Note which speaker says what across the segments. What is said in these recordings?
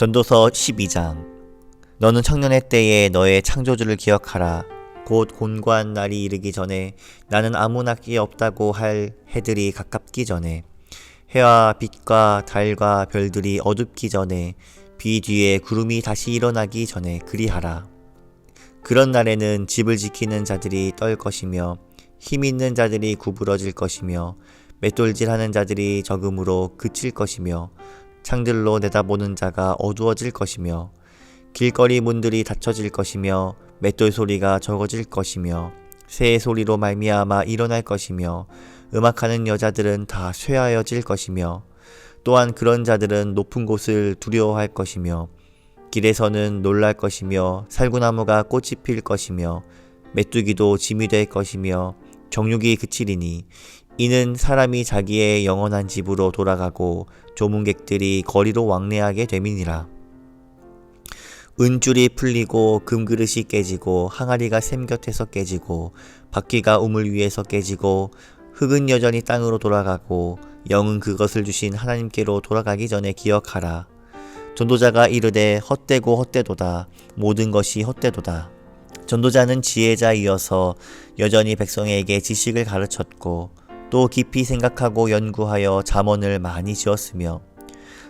Speaker 1: 전도서 12장 너는 청년의 때에 너의 창조주를 기억하라. 곧 곤고한 날이 이르기 전에 나는 아무 낙이 없다고 할 해들이 가깝기 전에 해와 빛과 달과 별들이 어둡기 전에 비 뒤에 구름이 다시 일어나기 전에 그리하라. 그런 날에는 집을 지키는 자들이 떨 것이며 힘 있는 자들이 구부러질 것이며 맷돌질하는 자들이 적음으로 그칠 것이며 창들로 내다보는 자가 어두워질 것이며 길거리 문들이 닫혀질 것이며 맷돌 소리가 적어질 것이며 새 소리로 말미암아 일어날 것이며 음악하는 여자들은 다 쇠하여질 것이며 또한 그런 자들은 높은 곳을 두려워할 것이며 길에서는 놀랄 것이며 살구나무가 꽃이 필 것이며 메뚜기도 짐이 될 것이며 정육이 그치리니 이는 사람이 자기의 영원한 집으로 돌아가고 조문객들이 거리로 왕래하게 됨이니라. 은줄이 풀리고 금그릇이 깨지고 항아리가 샘 곁에서 깨지고 바퀴가 우물 위에서 깨지고 흙은 여전히 땅으로 돌아가고 영은 그것을 주신 하나님께로 돌아가기 전에 기억하라. 전도자가 이르되 헛되고 헛되도다. 모든 것이 헛되도다. 전도자는 지혜자이어서 여전히 백성에게 지식을 가르쳤고 또 깊이 생각하고 연구하여 잠언을 많이 지었으며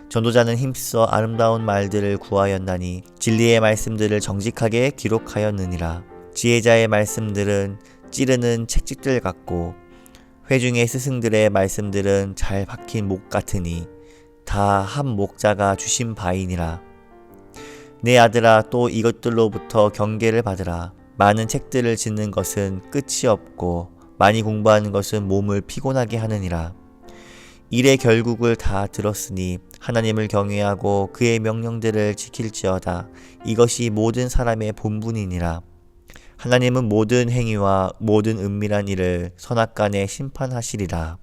Speaker 1: 전도자는 힘써 아름다운 말들을 구하였나니 진리의 말씀들을 정직하게 기록하였느니라. 지혜자의 말씀들은 찌르는 책찍들 같고 회중의 스승들의 말씀들은 잘 박힌 목 같으니 다 한 목자가 주신 바이니라. 내 아들아 또 이것들로부터 경계를 받으라. 많은 책들을 짓는 것은 끝이 없고 많이 공부하는 것은 몸을 피곤하게 하느니라. 일의 결국을 다 들었으니 하나님을 경외하고 그의 명령들을 지킬지어다. 이것이 모든 사람의 본분이니라. 하나님은 모든 행위와 모든 은밀한 일을 선악간에 심판하시리라.